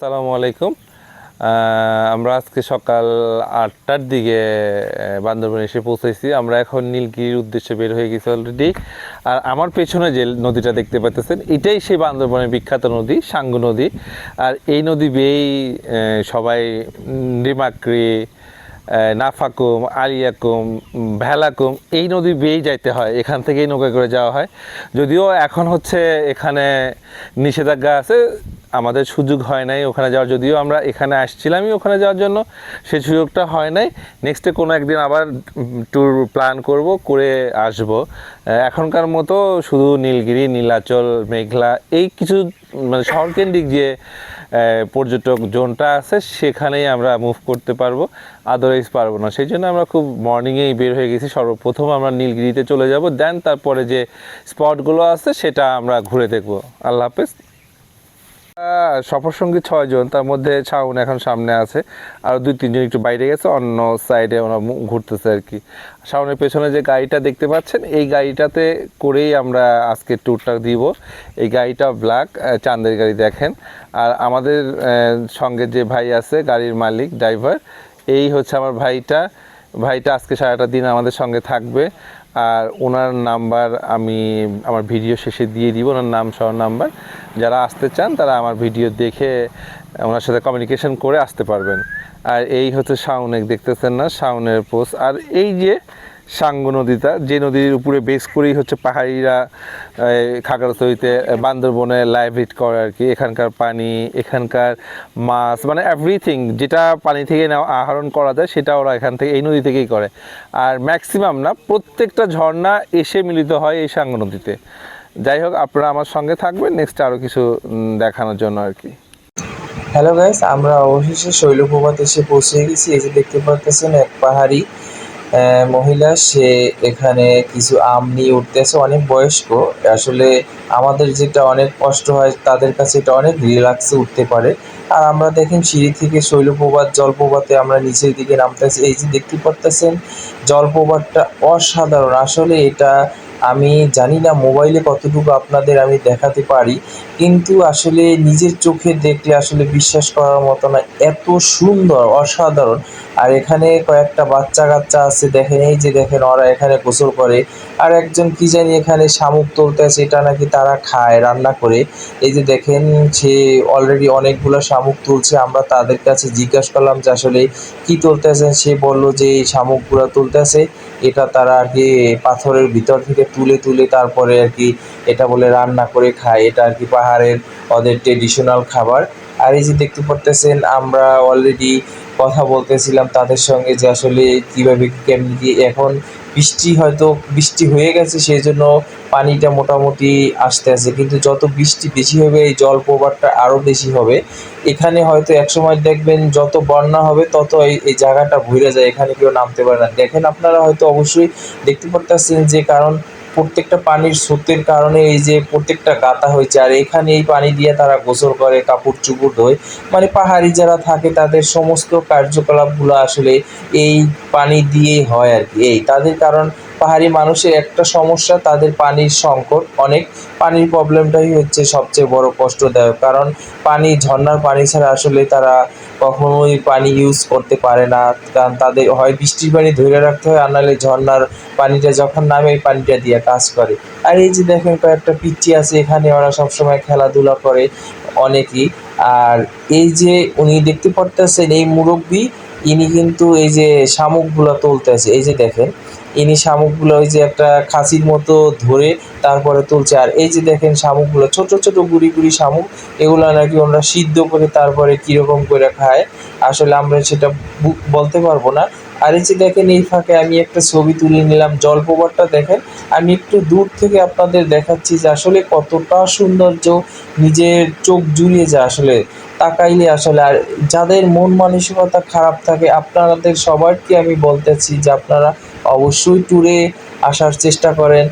আসসালামু আলাইকুম। আমরা আজকে সকাল আটটার দিকে বান্দরবান এসে পৌঁছেছি। আমরা এখন নীলগিরির উদ্দেশ্যে বের হয়ে গেছি অলরেডি আর আমার পেছনে যে নদীটা দেখতে পাচ্ছেন এটাই সেই বান্দরবনের বিখ্যাত নদী, সাঙ্গু নদী। আর এই নদী বেয়েই সবাই রিমাক্রি নাফাকুম, আলিয়াকুম, ভেলাকুম, এই নদী বেয়েই যাইতে হয়। এখান থেকেই নৌকা করে যাওয়া হয়। যদিও এখন হচ্ছে এখানে নিষেধাজ্ঞা আছে আমাদের সুযোগ হয় নাই ওখানে যাওয়ার, যদিও আমরা এখানে আসছিলামই ওখানে যাওয়ার জন্য, সে সুযোগটা হয় নাই। নেক্সটে কোনো একদিন আবার ট্যুর প্ল্যান করব, করে আসব। এখনকার মতো শুধু নীলগিরি, নীলাচল, মেঘলা, এই কিছু মানে শহরকেন্দ্রিক যে পর্যটক জোনটা আছে, সেখানেই আমরা মুভ করতে পারব। আদারওয়াইজ পারব না। সেই জন্য আমরা খুব মর্নিংয়েই বের হয়ে গেছি। সর্বপ্রথম আমরা নীলগিরিতে চলে যাব। দেন তারপরে যে স্পটগুলো আছে, সেটা আমরা ঘুরে দেখব। আল্লাহ হাফেজ। সফর সঙ্গী ছয়জন, তার মধ্যে ছাউন এখন সামনে আছে, আর দুই তিনজন একটু বাইরে গেছে, অন্য সাইডে ওরা ঘুরতেছে আর কি। শাওনের পেছনে যে গাড়িটা দেখতে পাচ্ছেন, এই গাড়িটাতে করেই আমরা আজকে ট্যুরটা দিব। এই গাড়িটা ব্ল্যাক চাঁদের গাড়ি দেখেন। আর আমাদের সঙ্গে যে ভাই আছে, গাড়ির মালিক ড্রাইভার এই হচ্ছে আমার ভাইটা। ভাইটা আজকে সারাটা দিন আমাদের সঙ্গে থাকবে। আর ওনার নাম্বার আমি আমার ভিডিও শেষে দিয়ে দিব, ওনার নাম সহ নাম্বার। যারা আসতে চান, তারা আমার ভিডিও দেখে ওনার সাথে কমিউনিকেশন করে আসতে পারবেন। আর এই হচ্ছে শাউনেক দেখতেছেন না? শাউনের পোস্ট আর এই যে সাঙ্গু নদীটা, যে নদীর উপরে বেস করেই হচ্ছে পাহাড়িরা খাগড়াছড়িতে বান্দরবনে লাইভ হিট করে আর কি। এখানকার পানি, এখানকার মাছ মানে এভরিথিং যেটা পানি থেকে আহরণ করা যায়, সেটা ওরা এখান থেকে, এই নদী থেকেই করে। আর ম্যাক্সিমাম না, প্রত্যেকটা ঝর্ণা এসে মিলিত হয় এই সাঙ্গু নদীতে। যাই হোক, আপনারা আমার সঙ্গে থাকবেন নেক্সট আরও কিছু দেখানোর জন্য আর কি। হ্যালো গাইস আমরা অবশেষে শৈলপ্রপাত এসে পৌঁছে গেছি। যে দেখতে পাচ্ছেন এক পাহাড়ি মহিলা, সে এখানে কিছু আম নিয়ে উঠতেছে, অনেক বয়স্ক। আসলে আমাদের যেটা অনেক কষ্ট হয়, তাদের কাছে এটা অনেক রিল্যাক্সে উঠতে পারে। আর আমরা দেখেন সিঁড়ি থেকে শৈলপ্রপাত, জলপ্রপাতে আমরা নিচের দিকে নামতেছি। এই যে দেখতে পারতেছেন, জলপ্রপাতটা অসাধারণ। আসলে এটা আমি জানি না মোবাইলে কতটুকু আপনাদের আমি দেখাতে পারি, কিন্তু আসলে নিজের চোখে দেখলে আসলে বিশ্বাস করার মতো না। এত সুন্দর, অসাধারণ। আর এখানে কয়েকটা বাচ্চা কাচ্চা আছে, দেখেন, এই যে দেখেন, ওরা এখানে গোসল করে। আর একজন কি জানি এখানে শামুক তুলতে আছে, এটা নাকি তারা খায়, রান্না করে। এই যে দেখেন, সে অলরেডি অনেকগুলো শামুক তুলছে, আমরা তাদের কাছে জিজ্ঞাসা করলাম যে আসলে কি তুলতেছেন সে বলল যে এই শামুকগুলো তুলতেছে এটা তারা আর কি পাথরের ভিতর থেকে তুলে তুলে তারপরে আর কি এটা বলে রান্না করে খায়। এটা আর কি পাহাড়ের ওদের ট্রেডিশনাল খাবার। আর এই যে দেখতে পারতেছেন, আমরা অলরেডি কথা বলতেছিলাম তাদের সঙ্গে যে আসলে কীভাবে কেমনি কি এখন বৃষ্টি হয়তো বৃষ্টি হয়ে গেছে সেই জন্য পানিটা মোটামুটি আসতে আছে। কিন্তু যত বৃষ্টি বেশি হবে, এই জল জলপ্রপাতটা আরও বেশি হবে। এখানে হয়তো একসময় দেখবেন যত বন্যা হবে, তত এই জায়গাটা ভুলে যায়। এখানে কেউ নামতে পারে না। দেখেন আপনারা হয়তো অবশ্যই দেখতে পারতেছেন যে কারণ প্রত্যেকটা পানির স্রোতের কারণে এই যে প্রত্যেকটা গাতা হয়েছে, আর এখানে এই পানি দিয়ে তারা গোসল করে, কাপড় চুপড় ধোয়। মানে পাহাড়ি যারা থাকে, তাদের সমস্ত কার্যকলাপগুলো আসলে এই পানি দিয়েই হয় আর কি। এই তাদের কারণ পাহাড়ি মানুষের একটা সমস্যা, তাদের পানির সংকট। অনেক পানির প্রবলেমটাই হচ্ছে সবচেয়ে বড় কষ্টদায়ক, কারণ পানি, ঝর্ণার পানি ছাড়া আসলে তারা কখনোই পানি ইউজ করতে পারে না। কারণ তাদের হয় বৃষ্টির পানি ধরে রাখতে হয়, আর নাহলে ঝর্নার পানিটা যখন নামে, এই পানিটা দিয়ে কাজ করে। আর এই যে দেখেন, কয়েকটা পিচ্চি আছে এখানে, ওরা সবসময় খেলাধুলা করে অনেকেই। আর এই যে উনি দেখতে পারতেছেন, এই মুরব্বী, ইনি কিন্তু এই যে শামুকগুলো তুলতেছে। এই যে দেখেন ইনি শামুকগুলো ওই যে একটা খাঁচির মতো ধরে তারপরে তুলছে। আর এই যে দেখেন শামুকগুলো, ছোট ছোট গুড়ি গুড়ি শামুক, এগুলো নাকি ওনারা সিদ্ধ করে তারপরে কীরকম করে খায় আসলে আমরা সেটা বলতে পারব না। আর এই যে দেখেন এই ফাঁকে আমি একটা ছবি তুলে নিলাম, জলপ্রপাতটা দেখেন। আমি একটু দূর থেকে আপনাদের দেখাচ্ছি যে আসলে কতটা সৌন্দর্য নিজের চোখ জুড়িয়ে যায় আসলে। তাকাইলে আসলে আর যাদের মন মানসিকতা খারাপ থাকে, আপনাদের সবারকে আমি বলতেছি যে আপনারা অবশ্যই ট্যুরে আসার চেষ্টা করেন।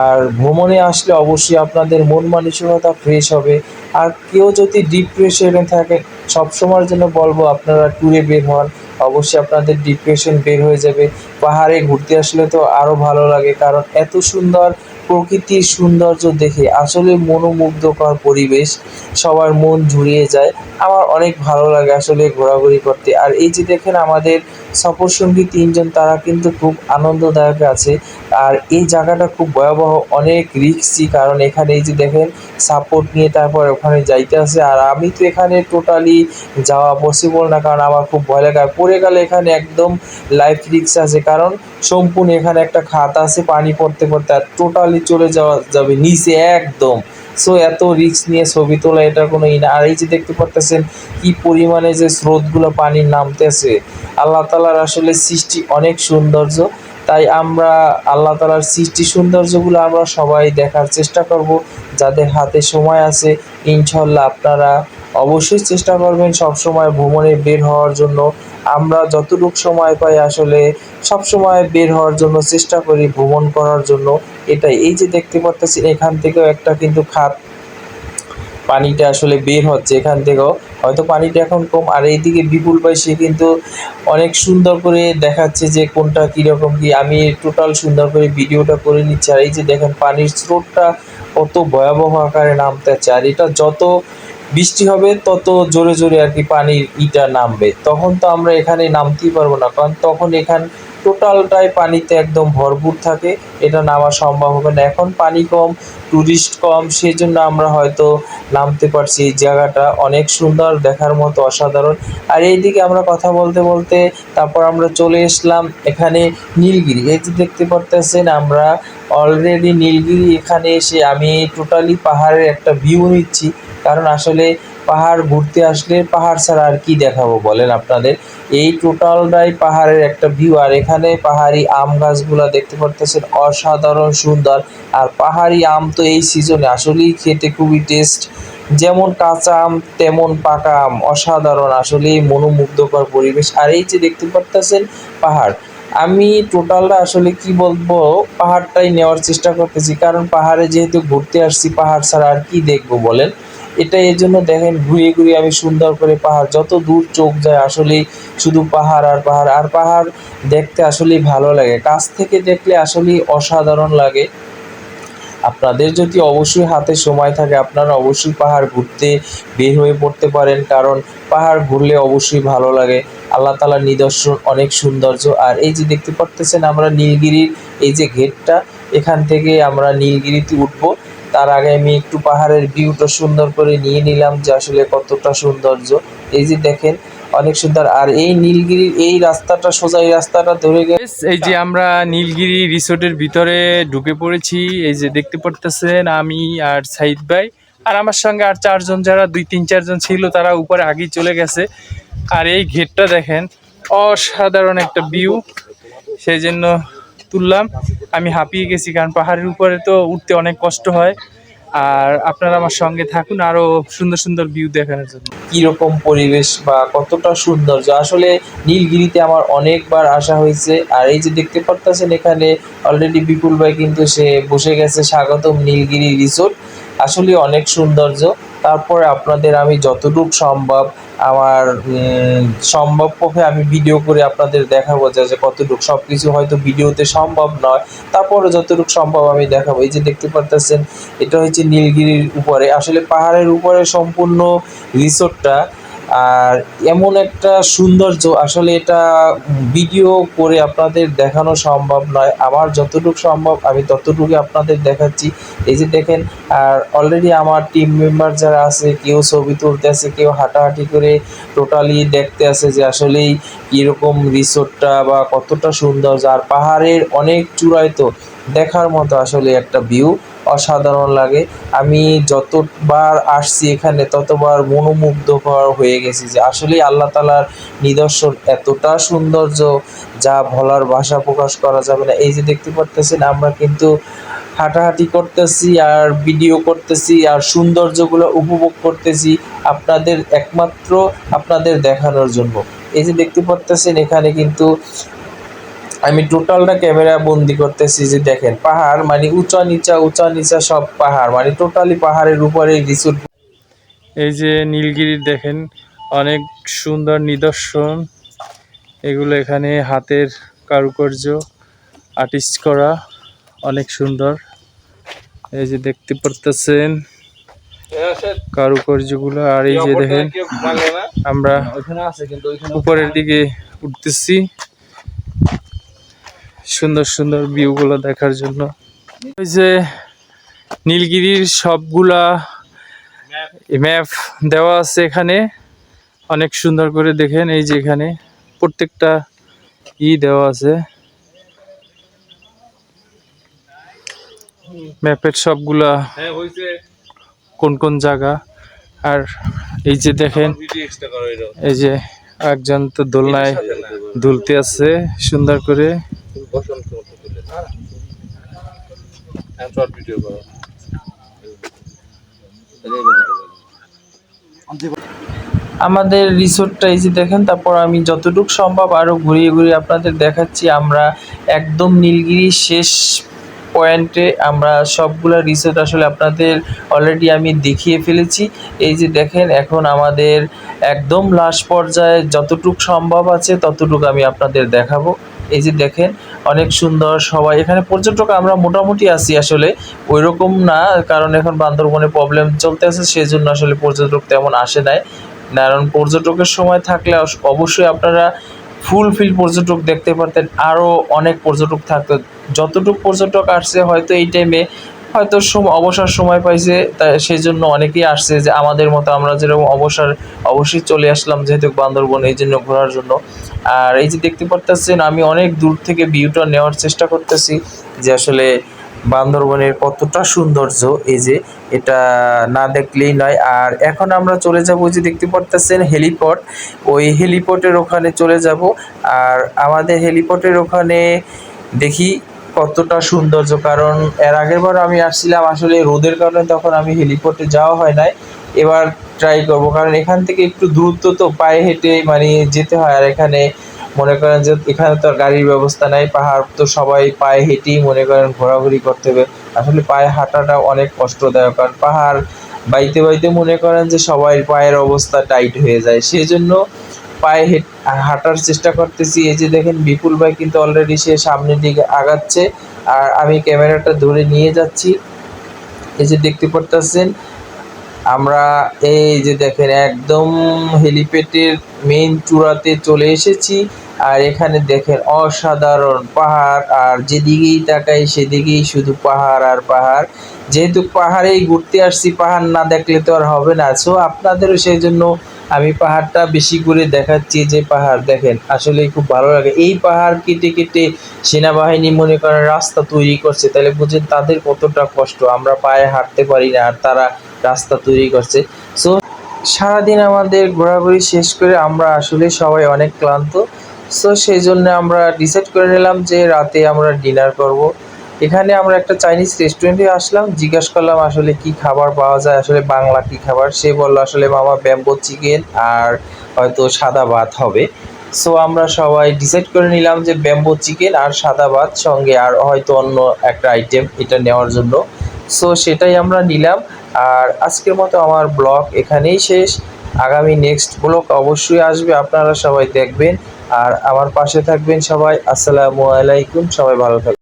আর ভ্রমণে আসলে অবশ্যই আপনাদের মন মানসিকতা ফ্রেশ হবে। আর কেউ যদি ডিপ্রেশনে থাকে, সবসময়ের জন্য বলব আপনারা ট্যুরে বের হন। অবশ্যই আপনাদের ডিপ্রেশন বের হয়ে যাবে। পাহাড়ে ঘুরতে আসলে তো আরও ভালো লাগে, কারণ এত সুন্দর প্রকৃতির সৌন্দর্য দেখে আসলে মনোমুগ্ধকর পরিবেশ, সবার মন জুড়িয়ে যায়। আমার অনেক ভালো লাগে আসলে ঘোরাঘুরি করতে। আর এই যে দেখেন আমাদের সফরসঙ্গী তিনজন, তারা কিন্তু খুব আনন্দদায়ক আছে। আর এই জায়গাটা খুব ভয়াবহ, অনেক রিস্কি কারণ এখানে এই যে দেখেন সাপোর্ট নিয়ে তারপর ওখানে যাইতে আসে। আর আমি তো এখানে টোটালি যাওয়া পসিবল না, কারণ আমার খুব ভয় লাগে। আর পড়ে গেলে এখানে একদম লাইফ রিস্ক আছে, কারণ সম্পূর্ণ এখানে একটা খাত আছে, পানি পড়তে পড়তে, আর টোটালি চলে যাওয়া যাবে নিচে একদম। সো এত রিস্ক নিয়ে ছবি তোলা, এটা কোনো ই না। আর এই যে দেখতে পারতেছেন কি পরিমাণে যে স্রোতগুলো পানির নামতেছে। আল্লাহ তালার আসলে সৃষ্টি অনেক সৌন্দর্য। তাই আমরা আল্লাহ তালার সৃষ্টি সৌন্দর্যগুলো আমরা সবাই দেখার চেষ্টা করব। যাদের হাতে সময় আছে ইনশাল্লাহ আপনারা অবশ্যই চেষ্টা করবেন সব সময় ভ্রমণে বের হওয়ার জন্য। আমরা যতটুকু সময় পাই আসলে সব সময় বের হওয়ার জন্য চেষ্টা করি ভ্রমণ করার জন্য। এটাই। এই যে দেখতে পারতেছি এখান থেকেও একটা কিন্তু খাত পানিটা আসলে বের হচ্ছে এখান থেকেও। হয়তো পানিটা এখন কম। আর এইদিকে বিপুল ভাই, সে কিন্তু অনেক সুন্দর করে দেখাচ্ছে যে কোনটা কীরকম কি। আমি টোটাল সুন্দর করে ভিডিওটা করে নিচ্ছি। আর এই যে দেখেন, পানির স্রোতটা কত ভয়াবহ আকারে নামতেছে আর এটা যত বৃষ্টি হবে, তত জোরে জোরে আর কি পানির ইটা নামবে। তখন তো আমরা এখানে নামতেই পারব না। কারণ তখন এখান টোটালটাই পানিতে একদম ভরপুর থাকে। এটা নামা সম্ভব হবে না। এখন পানি কম টুরিস্ট কম সেই জন্য আমরা হয়তো নামতে পারছি। এই জায়গাটা অনেক সুন্দর, দেখার মতো অসাধারণ। আর এইদিকে আমরা কথা বলতে বলতে তারপর আমরা চলে এসলাম এখানে নীলগিরি। এই যে দেখতে পারতেছেন, আমরা অলরেডি নীলগিরি এখানে এসে আমি টোটালি পাহাড়ের একটা ভিউ নিচ্ছি। কারণ আসলে পাহাড় ঘুরতে আসলে পাহাড় ছাড়া আর কি দেখাবো বলেন আপনাদের? এই টোটালটাই পাহাড়ের একটা ভিউ আর এখানে পাহাড়ি আম গাছগুলা দেখতে পারতেছেন, অসাধারণ সুন্দর। আর পাহাড়ি আম তো এই সিজনে আসলেই খেতে খুবই টেস্ট যেমন কাঁচা আম, তেমন পাকা আম, অসাধারণ, আসলেই মনোমুগ্ধকর পরিবেশ। আর এই যে দেখতে পারতেছেন পাহাড়, আমি টোটালটা আসলে কি বলব, পাহাড়টাই নেওয়ার চেষ্টা করতেছি। কারণ পাহাড়ে যেহেতু ঘুরতে আসছি, পাহাড় ছাড়া আর কি দেখব বলেন? এটা এর জন্য দেখেন ঘুরিয়ে ঘুরিয়ে আমি সুন্দর করে পাহাড়, যত দূর চোখ যায় আসলেই শুধু পাহাড় আর পাহাড় আর পাহাড় দেখতে আসলেই ভালো লাগে। কাছ থেকে দেখলে আসলেই অসাধারণ লাগে। আপনাদের যদি অবশ্যই হাতে সময় থাকে, আপনারা অবশ্যই পাহাড় ঘুরতে বের হয়ে পড়তে পারেন, কারণ পাহাড় ঘুরলে অবশ্যই ভালো লাগে। আল্লাহ তালার নিদর্শন অনেক সৌন্দর্য। আর এই যে দেখতে পারতেছেন আমরা নীলগিরির এই যে গেটটা এখান থেকে আমরা নীলগিরিতে উঠবো। তার আগে আমি একটু পাহাড়ের ভিউটা সুন্দর করে নিয়ে নিলাম যে আসলে কতটা সৌন্দর্য। এই যে দেখেন, অনেক সুন্দর। আর এই নীলগিরির এই রাস্তাটা, সোজা এই রাস্তাটা ধরে গেছে এই যে আমরা নীলগিরি রিসোর্টের ভিতরে ঢুকে পড়েছি, এই যে দেখতে পারতেছেন আমি আর সাইদ ভাই। আর আমার সঙ্গে আর চারজন যারা দুই, তিন, চারজন ছিল, তারা উপরে আগেই চলে গেছে। আর এই ঘেরটা দেখেন, অসাধারণ একটা ভিউ সেই জন্য তুললাম। আমি হাঁপিয়ে গেছি কারণ পাহাড়ের উপরে তো উঠতে অনেক কষ্ট হয়। আর আপনারা আমার সঙ্গে থাকুন আরও সুন্দর সুন্দর ভিউ দেখানোর জন্য। কীরকম পরিবেশ বা কতটা সৌন্দর্য আসলে নীলগিরিতে আমার অনেকবার আসা হয়েছে। আর এই যে দেখতে পারতেছেন এখানে অলরেডি বিপুল ভাই কিন্তু সে বসে গেছে, স্বাগতম নীলগিরি রিসোর্ট আসলে অনেক সৌন্দর্য। তারপরে আপনাদের আমি যতটুকু সম্ভব আমার সম্ভবভাবে আমি ভিডিও করে আপনাদের দেখাবো যা, যে কতটুকু সব কিছু হয়তো ভিডিওতে সম্ভব নয়। তারপরে যতটুকু সম্ভব আমি দেখাবো। এই যে দেখতে পারতেছেন, এটা হচ্ছে নীলগিরির উপরে। আসলে পাহাড়ের উপরে সম্পূর্ণ রিসোর্টটা আর এমন একটা সৌন্দর্য, আসলে এটা ভিডিও করে আপনাদের দেখানো সম্ভব নয়। আমার যতটুকু সম্ভব, আমি ততটুকু আপনাদের দেখাচ্ছি। এই যে দেখেন, আর অলরেডি আমার টিম মেম্বার যারা আছে, কেউ ছবি তুলতে আছে, কেউ হাঁটাহাঁটি করে টোটালি দেখতে আছে যে আসলেই কীরকম রিসোর্টটা বা কতটা সুন্দর আর পাহাড়ের অনেক চূড়ায় তো দেখার মতো আসলে একটা ভিউ অসাধারণ লাগে। আমি যতবার আসছি এখানে, ততবার মনোমুগ্ধকর হয়ে গেছি যে আসলেই আল্লাহ তালার নিদর্শন এতটা সৌন্দর্য যা বলার ভাষা প্রকাশ করা যাবে না। এই যে দেখতে পারতেছেন, আমরা কিন্তু হাঁটাহাঁটি করতেছি আর ভিডিও করতেছি আর সৌন্দর্যগুলো উপভোগ করতেছি আপনাদের একমাত্র আপনাদের দেখানোর জন্য। এই যে দেখতে পারতেছেন, এখানে কিন্তু আমি টোটালটা ক্যামেরা বন্দি করতেছি যে দেখেন পাহাড় মানে উঁচা নিচা উঁচা নিচা সব পাহাড় মানে টোটালি পাহাড়ের উপরে রিসোর্ট এই যে নীলগিরির দেখেন অনেক সুন্দর নিদর্শন। এগুলো এখানে হাতের কারুকার্য আর্টিস্ট করা অনেক সুন্দর। এই যে দেখতে পারতেছেন কারুকার্যগুলো আর এই যে দেখেন আমরা উপরের দিকে উঠতেছি। সুন্দর সুন্দর ভিউগুলো দেখার জন্য। ওই যে নীলগিরির সবগুলা ম্যাপ দেওয়া আছে এখানে। অনেক সুন্দর করে দেখেন এই যে এখানে প্রত্যেকটা ই দেওয়া আছে। ম্যাপের সবগুলা হ্যাঁ কোন কোন জায়গা। আর এই যে দেখেন এই যে একজন তো দোলনায় দুলতে আছে সুন্দর করে। না হ্যাঁ শর্ট ভিডিও করো। আমাদের রিসোর্টটা এই যে দেখেন, তারপর আমি যতটুকু সম্ভব আরও ঘুরিয়ে ঘুরিয়ে আপনাদের দেখাচ্ছি। আমরা একদম নীলগিরি শেষ পয়েন্টে আমরা সবগুলা রিসোর্ট আসলে আপনাদের অলরেডি আমি দেখিয়ে ফেলেছি। এই যে দেখেন, এখন আমাদের একদম লাস্ট পর্যায়ে যতটুক সম্ভব আছে ততটুকু আমি আপনাদের দেখাবো। এই যে দেখেন, অনেক সুন্দর সবাই। এখানে পর্যটক আমরা মোটামুটি আছি আসলে। ওই রকম না, কারণ এখন বান্দরবনে প্রবলেম চলতে আছে সেই জন্য আসলে পর্যটক তেমন আসে নাই। কারণ পর্যটকের সময় থাকলে অবশ্যই আপনারা ফুলফিল পর্যটক দেখতে পারতেন। আরও অনেক পর্যটক থাকতো। যতটুকু পর্যটক আসছে, হয়তো এই টাইমে হয়তো অবসর সময় পাইছে তাই সেই জন্য অনেকেই আসছে যে আমাদের মতো আমরা যেরকম অবসর, অবশ্যই চলে আসলাম যেহেতু বান্দরবন, এই জন্য ঘোরার জন্য। আর এই যে দেখতে পারতেছেন, আমি অনেক দূর থেকে ভিউটা নেওয়ার চেষ্টা করতেছি যে আসলে বান্দরবনের কতটা সৌন্দর্য, এই যে এটা না দেখলেই নয়। আর এখন আমরা চলে যাব যে দেখতে পারতেছেন হেলিপট, ওই হেলিপটের ওখানে চলে যাব। আর আমাদের হেলিপটের ওখানে দেখি কতটা সৌন্দর্য, কারণ এর আগের বার আমি আসছিলাম, আসলে রোদের কারণে তখন আমি হেলিপডে যাওয়া হয় নাই। এবার ট্রাই করব, কারণ এখান থেকে একটু দূরত্ব তো পায়ে হেঁটে মানে যেতে হয়, আর এখানে মনে করেন যে এখানে তো গাড়ির ব্যবস্থা নাই, পাহাড় তো সবাই পায়ে হেঁটেই মনে করেন ঘোরাঘুরি করতে হবে। আসলে পায়ে হাঁটাটা অনেক কষ্টদায়ক, কারণ পাহাড়, বাইতে বাইতে মনে করেন যে সবাই পায়ের অবস্থা টাইট হয়ে যায়। সেই জন্য পায়ে হেঁট- হাঁটার চেষ্টা করতেছি। এই যে দেখেন, বিপুল ভাই কিন্তু অলরেডি সে সামনের দিকে আগাচ্ছে। আর আমি ক্যামেরাটা ধরে নিয়ে যাচ্ছি। এই যে দেখতে পারতেছেন, আমরা এই যে দেখেন, একদম হেলিপ্যাডের মেইন চূড়াতে চলে এসেছি। আর এখানে দেখেন, অসাধারণ পাহাড়। আর যেদিকেই তাকাই, সেদিকেই শুধু পাহাড় আর পাহাড়। যেহেতু পাহাড়েই ঘুরতে আসছি, পাহাড় না দেখলে তো আর হবে না। সো আপনাদেরও সেই জন্য আমি পাহাড়টা বেশি করে দেখাচ্ছি যে পাহাড়, দেখেন আসলে খুব ভালো লাগে। এই পাহাড় কেটে কেটে সেনাবাহিনী মনে করেন রাস্তা তৈরি করছে, তাহলে বুঝেন তাদের কতটা কষ্ট। আমরা পায়ে হাঁটতে পারি না আর তারা রাস্তা তৈরি করছে। সো সারাদিন আমাদের ঘোরাঘুরি শেষ করে আমরা আসলে সবাই অনেক ক্লান্ত। সো সেই জন্য আমরা ডিসাইড করে নিলাম যে রাতে আমরা ডিনার করব। এখানে আমরা একটা চাইনিজ রেস্টুরেন্টে আসলাম, জিজ্ঞাসা করলাম আসলে কি খাবার পাওয়া যায়, আসলে বাংলা কি খাবার? সে বলল, আসলে মামা ব্যাম্বো চিকেন আর হয়তো সাদা ভাত হবে। সো আমরা সবাই ডিসাইড করে নিলাম যে ব্যাম্বো চিকেন আর সাদা ভাত সঙ্গে আর হয়তো অন্য একটা আইটেম এটা নেওয়ার জন্য। সো সেটাই আমরা নিলাম। আর আজকের মতো আমার ব্লগ এখানেই শেষ। আগামী নেক্সট ব্লগ অবশ্যই আসবে, আপনারা সবাই দেখবেন। আর আমার পাশে থাকবেন সবাই। আসসালামু আলাইকুম, সবাই ভালো থাকবেন।